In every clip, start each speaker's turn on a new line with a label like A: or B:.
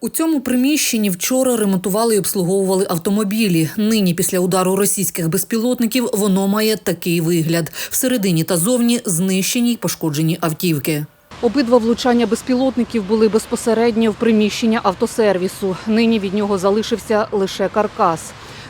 A: У цьому приміщенні вчора ремонтували і обслуговували автомобілі. Нині, після удару російських безпілотників, воно має такий вигляд: всередині та зовні знищені й пошкоджені автівки. Обидва влучання безпілотників були безпосередньо в приміщення автосервісу. Нині від нього залишився лише каркас.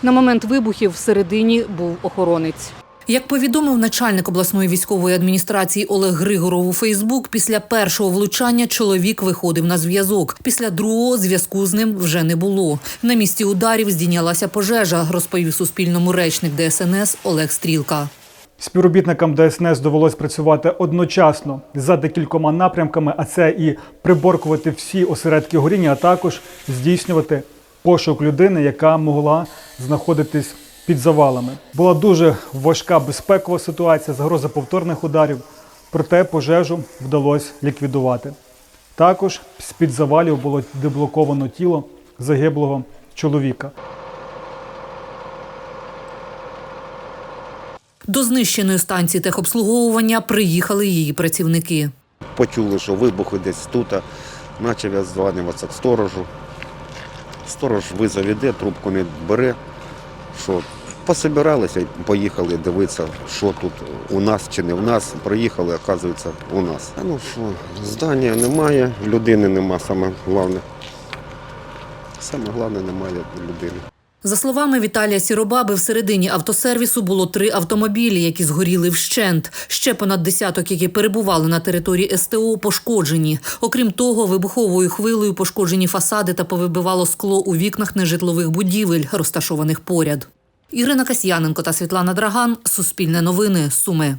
A: На момент вибухів всередині був охоронець. Як повідомив начальник обласної військової адміністрації Олег Григоров у Фейсбук, після першого влучання чоловік виходив на зв'язок. Після другого зв'язку з ним вже не було. На місці ударів здійнялася пожежа, розповів Суспільному речник ДСНС Олег Стрілка.
B: Співробітникам ДСНС довелось працювати одночасно за декількома напрямками, а це і приборкувати всі осередки горіння, а також здійснювати пошук людини, яка могла знаходитись під завалами. Була дуже важка безпекова ситуація, загроза повторних ударів, проте пожежу вдалося ліквідувати. Також з-під завалів було деблоковано тіло загиблого чоловіка.
A: До знищеної станції техобслуговування приїхали її працівники.
C: почули, що вибухи десь тут. Почав я дзвонюватися к сторожу. Сторож визов іде, трубку не бере. Що пособиралися і поїхали дивитися, що тут у нас чи не в нас. Приїхали, оказується, у нас. А ну що, здання немає, людини нема, саме головне. Саме головне немає людини.
A: За словами Віталія Сіробаби, всередині автосервісу було три автомобілі, які згоріли вщент. Ще понад десяток, які перебували на території СТО, пошкоджені. Окрім того, вибуховою хвилею пошкоджені фасади та повибивало скло у вікнах нежитлових будівель, розташованих поряд. Ірина Касьяненко та Світлана Драган. Суспільне новини. Суми.